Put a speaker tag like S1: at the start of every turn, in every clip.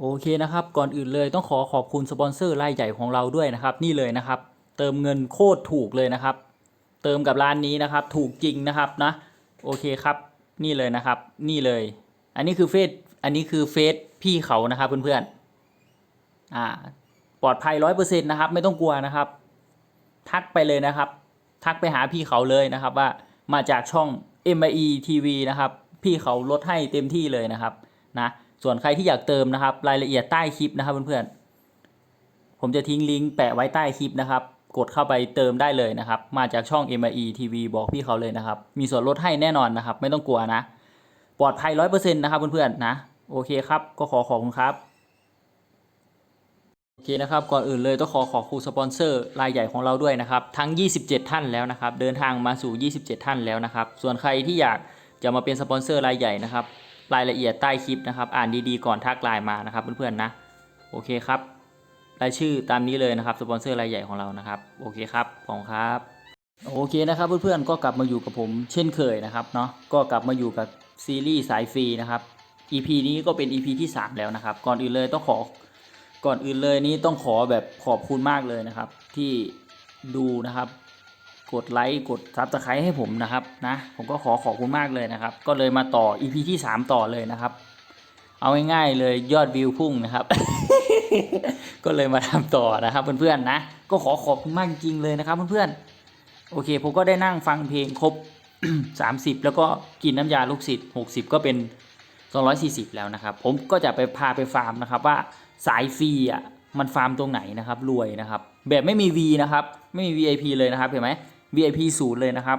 S1: โอเคนะครับ ก่อนอื่นเลยต้องขอขอบคุณสปอนเซอร์รายใหญ่ของเราด้วยนะครับ นี่เลยนะครับ เติมเงินโคตรถูกเลยนะครับ เติมกับร้านนี้นะครับ ถูกจริงนะครับนะ โอเคครับ นี่เลยนะครับ นี่เลย อันนี้คือเฟซ อันนี้คือเฟซพี่เขานะครับเพื่อนๆ อ่า ปลอดภัยร้อยเปอร์เซ็นต์นะครับ ไม่ต้องกลัวนะครับ ทักไปเลยนะครับ ทักไปหาพี่เขาเลยนะครับ ว่ามาจากช่อง m i e TV นะครับ พี่เขาลดให้เต็มที่เลยนะครับ นะ ส่วนใครที่อยากเติมนะครับ รายละเอียดใต้คลิปนะครับเพื่อนๆ ผมจะทิ้งลิงก์แปะไว้ใต้คลิปนะครับ กดเข้าไปเติมได้เลยนะครับ มาจากช่อง m i e TV บอกพี่เขาเลยนะครับ มีส่วนลดให้แน่นอนนะครับ ไม่ต้องกลัวนะ ปลอดภัยร้อยเปอร์เซ็นต์นะครับเพื่อนๆนะ โอเคครับ ก็ขอขอบคุณครับโอเคนะครับก่อนอื่นเลยต้องขอขอบคุณสปอนเซอร์รายใหญ่ของเราด้วยนะครับทั้ง 27 ท่านแล้วนะครับ เดินทางมาสู่ 27 ท่านแล้วนะครับ ส่วนใครที่อยากจะมาเป็นสปอนเซอร์รายใหญ่นะครับ รายละเอียดใต้คลิปนะครับ อ่านดีๆก่อนทักไลน์มานะครับเพื่อนๆนะโอเคครับรายชื่อตามนี้เลยนะครับสปอนเซอร์รายใหญ่ของเรานะครับโอเคครับขอบคุณครับโอเคนะครับเพื่อนๆก็กลับมาอยู่กับผมเช่นเคยนะครับเนาะก็กลับมาอยู่กับซีรีส์สายฟรีนะครับ EP นี้ก็เป็น EP ที่ 3 แล้วนะครับ ก่อนอื่นเลยต้องขอก่อนอื่นเลยนี้ต้องขอแบบขอบคุณมากเลยนะครับ ที่ดูนะครับ กดไลค์กดซับสไครต์ให้ผมนะครับนะผมก็ขอขอบคุณมากเลยนะครับ ก็เลยมาต่อ EP ที่ 3 ต่อเลยนะครับ เอาง่ายๆเลยยอดวิวพุ่งนะครับ ก็เลยมาทำต่อนะครับเพื่อนๆนะ ก็ขอขอบคุณมากจริงๆเลยนะครับเพื่อนๆโอเค ผมก็ได้นั่งฟังเพลงครบ 30 แล้วก็กินน้ำยาลูกศิษย์60 ก็เป็น 240 แล้วนะครับ ผมก็จะไปพาไปฟาร์มนะครับว่าสายฟรีอะมันฟาร์มตรงไหนนะครับรวยนะครับ แบบไม่มี V นะครับ ไม่มี VIP เลยนะครับเห็นไหม VIP ศูนย์เลยนะครับ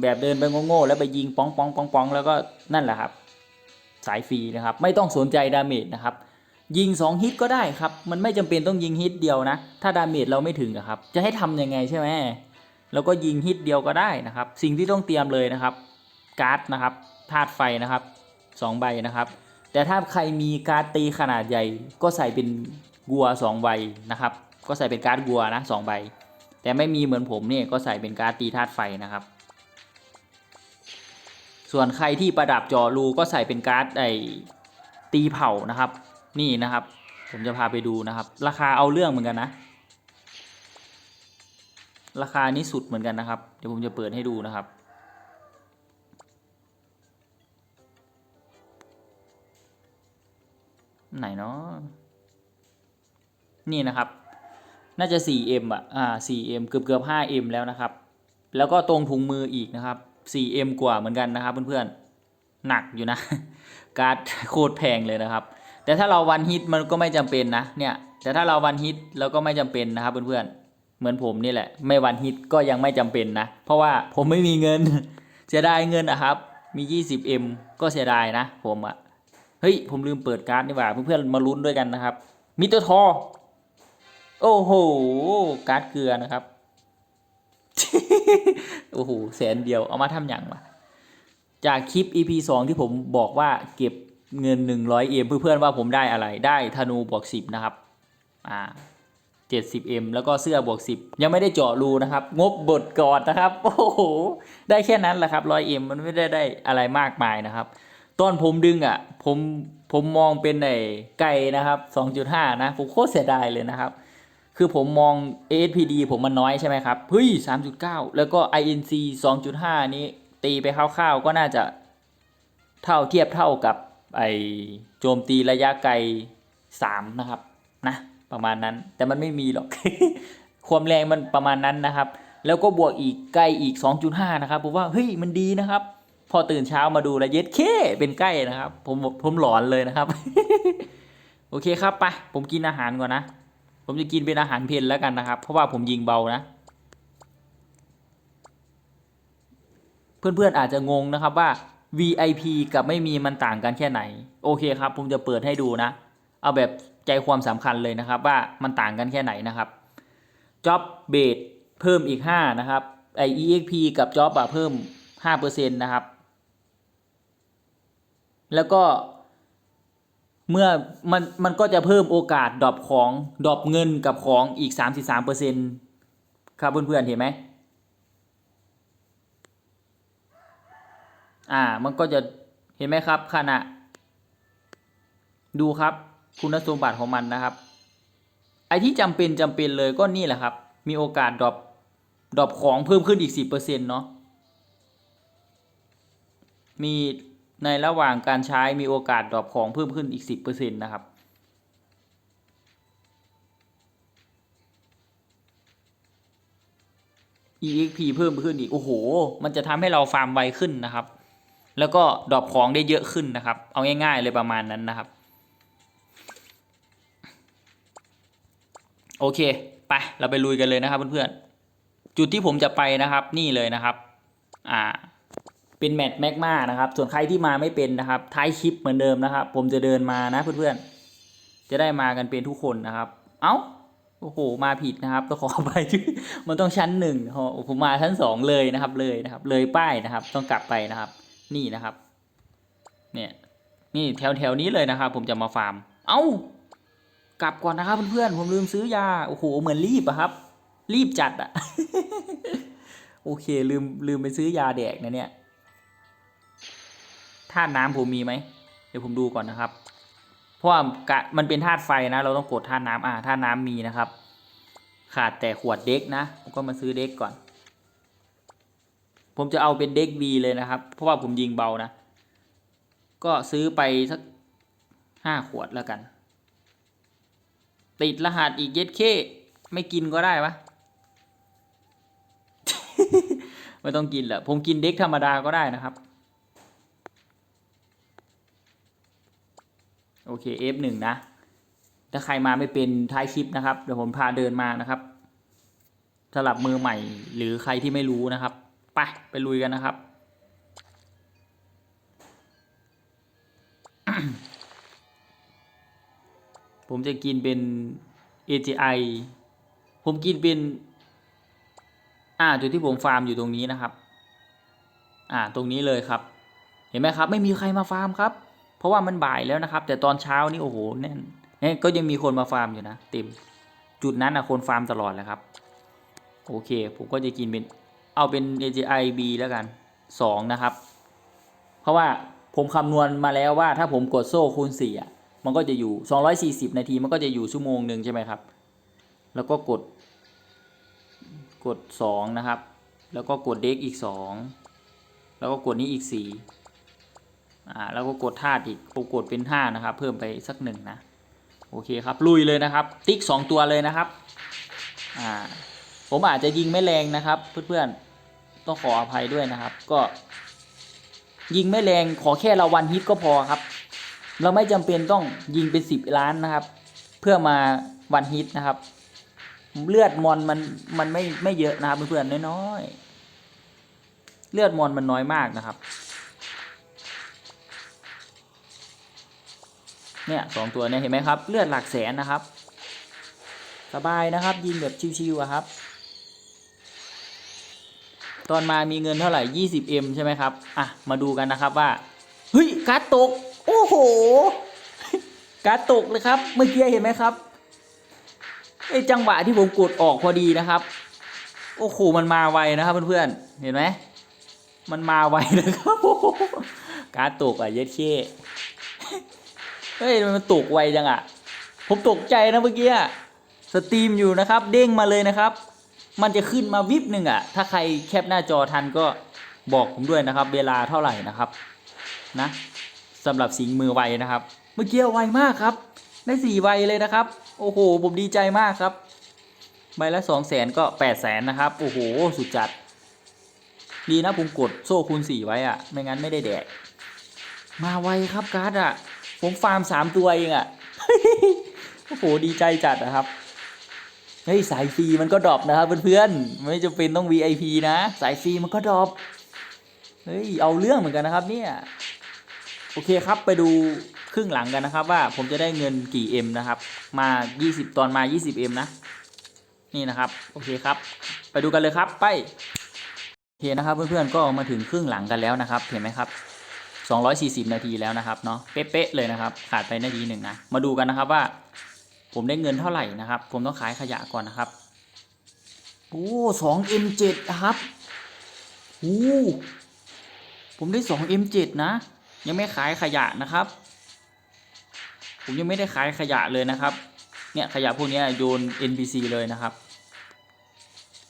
S1: แบบเดินไปโง่ๆแล้วไปยิงป้องป้องป้องป้องแล้วก็นั่นแหละครับ สายฟรีนะครับ ไม่ต้องสนใจดาเมจนะครับ ยิง 2 ฮิตก็ได้ครับ มันไม่จำเป็นต้องยิงฮิตเดียวนะ ถ้าดาเมจเราไม่ถึงอะครับ จะให้ทำยังไงใช่ไหมแล้วก็ยิงฮิตเดียวก็ได้นะครับ สิ่งที่ต้องเตรียมเลยนะครับ การ์ดนะครับธาตุไฟนะครับสองใบนะครับ แต่ถ้าใครมีการ์ดตีขนาดใหญ่ ก็ใส่เป็นกัวสองใบนะครับ ก็ใส่เป็นการ์ดกัวนะสองใบ แต่ไม่มีเหมือนผมเนี่ยก็ใส่เป็นการ์ดตีธาตุไฟนะครับ ส่วนใครที่ประดับจอรูก็ใส่เป็นการ์ดไอตีเผานะครับ นี่นะครับ ผมจะพาไปดูนะครับ ราคาเอาเรื่องเหมือนกันนะ ราคานี้สุดเหมือนกันนะครับ เดี๋ยวผมจะเปิดให้ดูนะครับไหนเนาะนี่นะครับ น่าจะ 4M อะอ่า 4M เกือบเกือบ 5M แล้วนะครับ แล้วก็ตรงถุงมืออีกนะครับ 4M กว่าเหมือนกันนะครับเพื่อนๆ หนักอยู่นะ การ์ดโคตรแพงเลยนะครับ แต่ถ้าเราวันฮิตมันก็ไม่จำเป็นนะ เนี่ย แต่ถ้าเราวันฮิตเราก็ไม่จำเป็นนะครับเพื่อนๆ เหมือนผมนี่แหละ ไม่วันฮิตก็ยังไม่จำเป็นนะ เพราะว่าผมไม่มีเงิน เสียดายเงินนะครับ มี 20M ก็เสียดายนะ ผมอะเฮ้ย ผมลืมเปิดการ์ดนี่หว่า เพื่อนๆ มาลุ้นด้วยกันนะครับ มิเตอร์ทอ โอ้โห การ์ดเกลือนะครับ โอ้โห แสนเดียว เอามาทำอย่างวะ จากคลิป EP 2 ที่ผมบอกว่าเก็บเงิน 100M เพื่อนๆว่าผมได้อะไร ได้ธนูบวก 10 นะครับ อ่า 70M แล้วก็เสื้อบวก 10 ยังไม่ได้เจาะรูนะครับ งบบทก่อนนะครับ โอ้โห ได้แค่นั้นแหละครับ 100M มันไม่ได้ได้อะไรมากมายนะครับ ตอนผมดึงอะ ผม ผมมองเป็นไอ้ไก่นะครับ 2.5 นะ ผมโคตรเสียดายเลยนะครับ คือผมมอง ASPD ผมมันน้อยใช่ไหมครับเฮ้ย 3.9 แล้วก็ INC 2.5 นี้ตีไปคร่าวๆ ก็น่าจะเท่าเทียบเท่ากับไอโจมตีระยะไกล 3 นะครับ นะ ประมาณนั้นแต่มันไม่มีหรอก ความแรงมันประมาณนั้นนะครับ แล้วก็บวกอีกใกล้อีก 2.5 นะครับผมว่าเฮ้ยมันดีนะครับ พอตื่นเช้ามาดูแล้วเย็ดเคเป็นใกล้นะครับ ผมผมหลอนเลยนะครับ โอเคครับไปผมกินอาหารก่อนนะ ผมจะกินเป็นอาหารเพลนแล้วกันนะครับ เพราะว่าผมยิงเบานะ เพื่อนๆอาจจะงงนะครับว่า VIP กับไม่มีมันต่างกันแค่ไหน โอเคครับ ผมจะเปิดให้ดูนะ เอาแบบใจความสำคัญเลยนะครับ ว่ามันต่างกันแค่ไหนนะครับ Job b a s e เพิ่มอีก 5 นะครับไอ EXP กับ Job อะเพิ่ม 5%นะครับ แล้วก็ เมื่อมันมันก็จะเพิ่มโอกาสดรอปของดรอปเงินกับของอีก 33%ครับเพื่อนๆเห็นไหมอ่ามันก็จะเห็นไหมครับขณะ ดูครับคุณสมบัติของมันนะครับ ไอที่จำเป็นจำเป็นเลยก็นี่แหละครับ มีโอกาสดรอปดรอปของเพิ่มขึ้นอีกสิบเปอร์เซ็นต์เนาะมี ในระหว่างการใช้มีโอกาสดรอปของเพิ่มขึ้นอีกสิบเปอร์เซ็นต์นะครับ EXP เพิ่มขึ้นอีก โอ้โห มันจะทำให้เราฟาร์มไวขึ้นนะครับ แล้วก็ดรอปของได้เยอะขึ้นนะครับ เอาง่ายๆเลยประมาณนั้นนะครับ โอเค ไป เราไปลุยกันเลยนะครับเพื่อนๆ จุดที่ผมจะไปนะครับ นี่เลยนะครับ อ่า เป็นแมตช์แมกมานะครับ ส่วนใครที่มาไม่เป็นนะครับท้ายคลิปเหมือนเดิมนะครับ ผมจะเดินมานะเพื่อนๆ จะได้มากันเป็นทุกคนนะครับ เอ้าโอ้โหมาผิดนะครับต้องขออภัยที่มันต้องชั้นหนึ่งโอ้ผมมาชั้นสองเลยนะครับเลยนะครับ เลยป้ายนะครับ ต้องกลับไปนะครับ นี่นะครับ เนี่ยนี่แถวแถวๆนี้เลยนะครับ ผมจะมาฟาร์ม เอ้ากลับก่อนนะครับเพื่อนๆผมลืมซื้อยาโอ้โหเหมือนรีบอะครับ รีบจัดอะโอเค ลืมลืมไปซื้อยาแดกนะเนี่ย ธาตุน้ำผมมีไหมเดี๋ยวผมดูก่อนนะครับ เพราะว่ากะมันเป็นธาตุไฟนะ เราต้องกดธาตุน้ำอ่าธาตุน้ำมีนะครับ ขาดแต่ขวดเด็กนะผมก็มาซื้อเด็กก่อน ผมจะเอาเป็นเด็ก V เลยนะครับ เพราะว่าผมยิงเบานะ ก็ซื้อไปสักห้าขวดแล้วกัน ติดรหัสอีกเย็ดเคไม่กินก็ได้ปะไม่ต้องกินแหละผมกินเด็กธรรมดาก็ได้นะครับ โอเค F1 นะ ถ้าใครมาไม่เป็นท้ายคลิปนะครับ เดี๋ยวผมพาเดินมานะครับสำหรับมือใหม่หรือใครที่ไม่รู้นะครับ ไป ไปลุยกันนะครับ ผมจะกินเป็น AGI ผมกินเป็น อ่า จุดที่ผมฟาร์มอยู่ตรงนี้นะครับ อ่า ตรงนี้เลยครับ เห็นไหมครับ ไม่มีใครมาฟาร์มครับ ราะว่ามันบ่ายแล้วนะครับ แต่ตอนเช้านี่โอ้โหแน่นเนี่ยก็ยังมีคนมาฟาร์มอยู่นะเต็มจุดนั้นนะคนฟาร์มตลอดเลยครับ โอเค ผมก็จะกินเป็นเอาเป็น AGI B แล้วกัน 2 นะครับ เพราะว่าผมคำนวณมาแล้วว่าถ้าผมกดโซ่คูณ4อะมันก็จะอยู่ 240 นาทีมันก็จะอยู่ชั่วโมงหนึ่งใช่ไหมครับ แล้วก็กด กด 2 นะครับ แล้วก็กดเด็กอีก 2 แล้วก็กดนี้อีก 4 อ่าแล้วก็กดธาตุอีกกดเป็น5นะครับ เพิ่มไปสักหนึ่งนะโอเคครับลุยเลยนะครับ ติ๊ก2ตัวเลยนะครับอ่าผมอาจจะยิงไม่แรงนะครับ เพื่อนๆต้องขออภัยด้วยนะครับ ก็ ยิงไม่แรงขอแค่เราวันฮิตก็พอครับ เราไม่จำเป็นต้องยิงเป็นสิบล้านนะครับ เพื่อมาวันฮิตนะครับ เลือดมอนมันมันไม่ไม่เยอะนะครับเพื่อนๆน้อยๆเลือดมอนมันน้อยมากนะครับ เนี่ยสองตัวเนี่ยเห็นไหมครับ เลือดหลักแสนนะครับ สบายนะครับ ยิงแบบชิวๆครับ ตอนมามีเงินเท่าไหร่ 20M ใช่ไหมครับ อะ มาดูกันนะครับว่า เฮ้ยการ์ดตก โอ้โห การ์ดตกเลยครับ เมื่อกี้เห็นไหมครับไอจังหวะที่ผมกดออกพอดีนะครับ โอ้โห มันมาไวนะครับเพื่อนๆ เห็นไหม มันมาไวนะครับโอ้โหการตกอะเย็ดเช่ เฮ้ยมันตกไวจังอะ ผมตกใจนะเมื่อกี้สตรีมอยู่นะครับ เด้งมาเลยนะครับ มันจะขึ้นมาวิบหนึ่งอะ ถ้าใครแคปหน้าจอทันก็บอกผมด้วยนะครับ เวลาเท่าไหร่นะครับ นะสำหรับสิงมือไวนะครับ เมื่อกี้ไวมากครับ ได้สี่ใบเลยนะครับ โอ้โห ผมดีใจมากครับ ใบละสองแสนก็แปดแสนนะครับ โอ้โห สุดจัด ดีนะผมกดโซ่คูณสี่ไว้อะไม่งั้นไม่ได้แดก มาไวครับการ์ดอะ ผมฟาร์มสามตัวเองอะโอ้โหดีใจจัดนะครับเฮ้ยสายฟรีมันก็ดรอปนะครับเพื่อนๆไม่จำเป็นต้อง VIP นะสายฟรีมันก็ดรอปเฮ้ยเอาเรื่องเหมือนกันนะครับเนี่ยโอเคครับไปดูครึ่งหลังกันนะครับว่าผมจะได้เงินกี่ M นะครับ มา 20 ตอนมา 20M นะ นี่นะครับ โอเคครับ ไปดูกันเลยครับไปโอเคนะครับเพื่อนๆก็มาถึงครึ่งหลังกันแล้วนะครับ เห็นไหมครับ 240 นาทีแล้วนะครับเนาะเป๊ะๆเลยนะครับ ขาดไปนาทีหนึ่งนะ มาดูกันนะครับว่า ผมได้เงินเท่าไหร่นะครับ ผมต้องขายขยะก่อนนะครับ โอ้สอง M7 นะครับโอ้ผมได้สอง M7 นะ ยังไม่ขายขยะนะครับ ผมยังไม่ได้ขายขยะเลยนะครับ เนี่ยขยะพวกนี้โยน NPC เลยนะครับ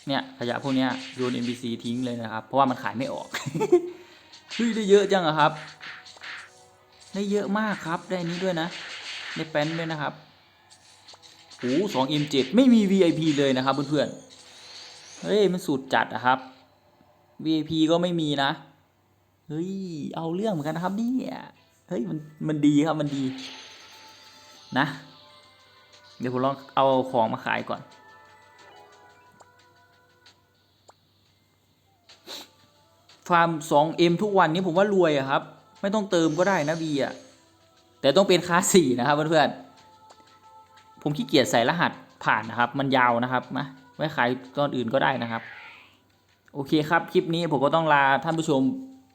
S1: เนี่ยขยะพวกนี้โยน NPC ทิ้งเลยนะครับ เพราะว่ามันขายไม่ออก เฮ้ยได้เยอะจังอะครับ ได้เยอะมากครับ ได้นี้ด้วยนะได้แป้นด้วยนะครับโอ้สอง M7 ไม่มี VIP เลยนะครับเพื่อนๆ เฮ้ยมันสุดจัดอะครับ VIP ก็ไม่มีนะ เฮ้ยเอาเรื่องเหมือนกันนะครับเนี่ยเฮ้ยมันมันดีครับมันดีนะ เดี๋ยวผมลองเอาของมาขายก่อน ฟาร์ม 2M ทุกวันนี้ผมว่ารวยอะครับ ไม่ต้องเติมก็ได้นะบีอะแต่ต้องเป็นคลาสสี่นะครับเพื่อนๆผมขี้เกียจใส่รหัสผ่านนะครับ มันยาวนะครับมาไว้ขายตอนอื่นก็ได้นะครับ โอเคครับ คลิปนี้ผมก็ต้องลาท่านผู้ชม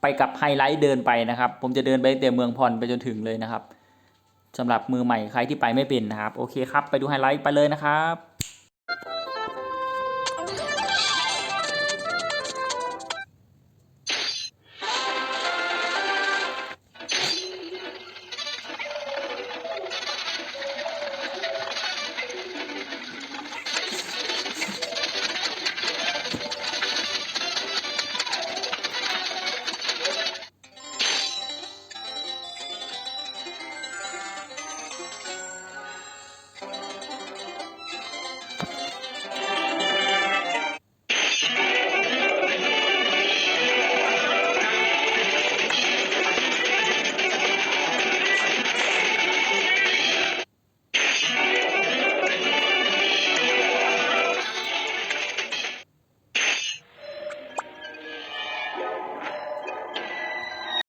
S1: ไปกับไฮไลท์เดินไปนะครับ ผมจะเดินไปตั้งแต่เมืองพรไปจนถึงเลยนะครับสำหรับมือใหม่ใครที่ไปไม่เป็นนะครับ โอเคครับ ไปดูไฮไลท์ไปเลยนะครับ